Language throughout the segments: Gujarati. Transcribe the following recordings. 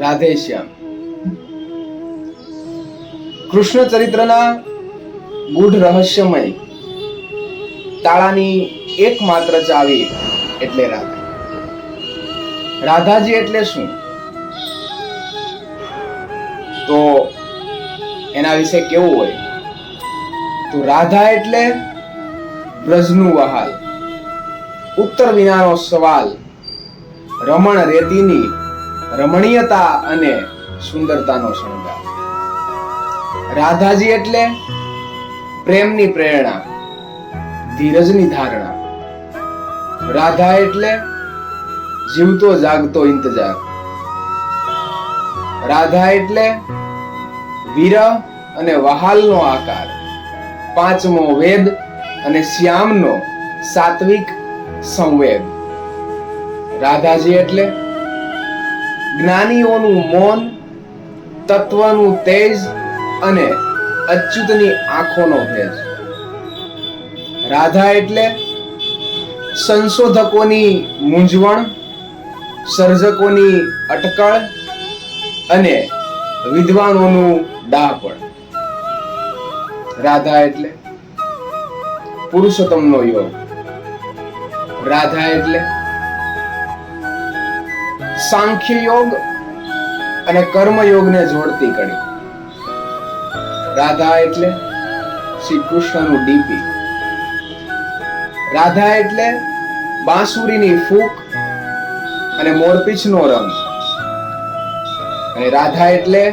રાધે શ્યામ કૃષ્ણ ચરિત્રના ગૂઢ રહસ્યમય તાળાની એકમાત્ર ચાવી એટલે રાધા. રાધાજી એટલે શું? તો એના વિશે કેવું હોય? તો રાધા એટલે બ્રજનું વહાલ. ઉત્તર વિનાનો સવાલ રમણ રેતીની રમણીયતા અને સુંદરતાનો શણગાર. રાધાજી એટલે પ્રેમની પ્રેરણા, ધીરજની ધારણા. રાધા એટલે જીવતો જાગતો ઇંતજાર. રાધા એટલે વિરહ અને વહાલનો આકાર. પાંચમો વેદ અને શ્યામનો સાત્વિક સંવેદ રાધાજી એટલે જ્ઞાનીઓનું મૌન, તત્વનું તેજ અને અચ્યુતની આંખોનો ભેજ રાધા એટલે સંશોધકોની મૂંઝવણ, સર્જકોની અટકળ અને વિદ્વાનોનું ડાહપણ રાધા એટલે પુરુષોત્તમનો યોગ. રાધા એટલે સાંખ્ય યોગ અને કર્મ યોગને જોડતી કડી. રાધા એટલે શ્રી કૃષ્ણનું ડીપી. રાધા એટલે બાંસુરીની ફૂક અને મોરપીછનો રંગ. અને રાધા એટલે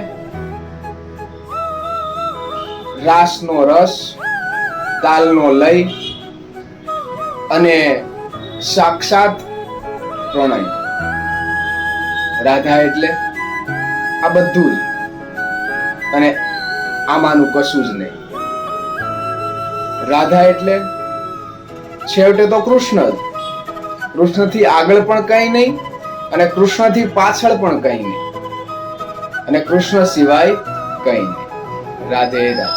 રાસનો રસ તાલનો લય અને સાક્ષાત પ્રણય. રાધા એટલે આ બધું અને આમાંનું કશું જ નહીં. રાધા એટલે છેવટે તો કૃષ્ણ જ. કૃષ્ણથી આગળ પણ કંઈ નહીં અને કૃષ્ણથી પાછળ પણ કંઈ નહીં. અને કૃષ્ણ સિવાય કંઈ નહીં. રાધે રાધે.